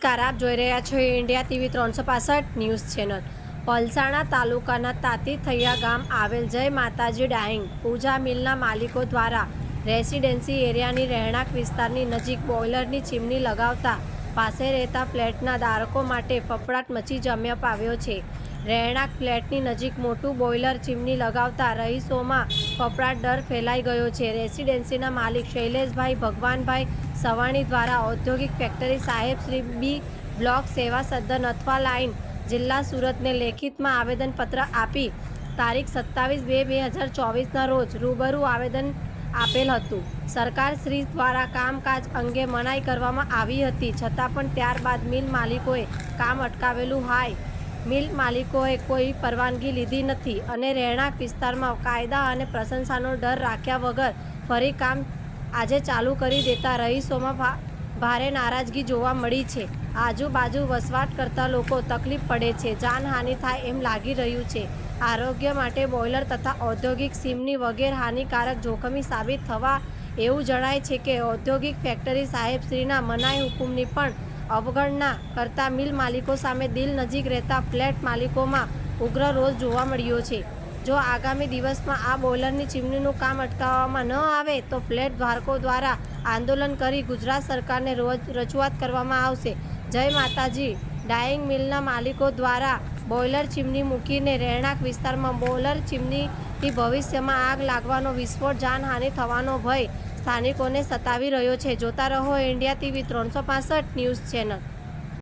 નમસ્કાર, આપ જોઈ રહ્યા છો ઇન્ડિયા ટીવી ત્રણસો પાસઠ ન્યૂઝ ચેનલ. પલસાણા તાલુકાના તાતી થૈયા ગામ આવેલ જય માતાજી ડાઈંગ પૂજા મિલના માલિકો દ્વારા રેસિડેન્સી એરિયાની રહેણાંક વિસ્તારની નજીક બોઇલરની ચીમની લગાવતા પાસે રહેતા ફ્લેટના ધારકો માટે ફફડાટ મચી જમ્યા પાવ્યો છે. રહેણાંક ફ્લેટની નજીક મોટું બોઇલર ચીમની લગાવતા રહીશોમાં ફફડાટ ડર ફેલાઈ ગયો છે. રેસિડેન્સીના માલિક શૈલેષભાઈ ભગવાનભાઈ સવાણી દ્વારા ઔદ્યોગિક ફેક્ટરી સાહેબ શ્રી બી બ્લોક સેવા સદન અથવા લાઇન જિલ્લા સુરતને લેખિતમાં આવેદનપત્ર આપી તારીખ સત્તાવીસ બે બે હજાર ચોવીસના રોજ રૂબરૂ આવેદન આપેલ હતું. સરકાર શ્રી દ્વારા કામકાજ અંગે મનાઈ કરવામાં આવી હતી. છતાં પણ ત્યારબાદ મિલ માલિકોએ કામ અટકાવેલું હાય. મિલ માલિકોએ કોઈ પરવાનગી લીધી નથી અને રહેણાંક વિસ્તારમાં કાયદા અને પ્રશંસાનો ડર રાખ્યા વગર ફરી કામ આજે ચાલુ કરી દેતા રહીશોમાં ભારે નારાજગી જોવા મળી છે. આજુબાજુ વસવાટ કરતા લોકો તકલીફ પડે છે, જાનહાનિ થાય એમ લાગી રહ્યું છે. આરોગ્ય માટે બોઇલર તથા ઔદ્યોગિક સીમની વગેરે હાનિકારક જોખમી સાબિત થવા એવું જણાય છે કે ઔદ્યોગિક ફેક્ટરી સાહેબશ્રીના મનાઈ હુકુમની પણ અવગણના કરતા મિલ માલિકો સામે દિલ નજીક રહેતા ફ્લેટ માલિકોમાં ઉગ્ર રોષ જોવા મળ્યો છે. જો આગામી દિવસમાં આ બોઇલરની ચીમનીનું કામ અટકાવવામાં ન આવે તો ફ્લેટ ધારકો દ્વારા આંદોલન કરી ગુજરાત સરકારને રોજ રજૂઆત કરવામાં આવશે. જય માતાજી. ડાઈંગ મિલના માલિકો દ્વારા બોઇલર ચીમની મૂકીને રહેણાંક વિસ્તારમાં બોઇલર ચીમનીથી ભવિષ્યમાં આગ લાગવાનો વિસ્ફોટ, જાનહાનિ થવાનો ભય સ્થાનિકોને સતાવી રહ્યો છે. જોતા રહો, ઇન્ડિયા ટીવી ત્રણસો ન્યૂઝ ચેનલ.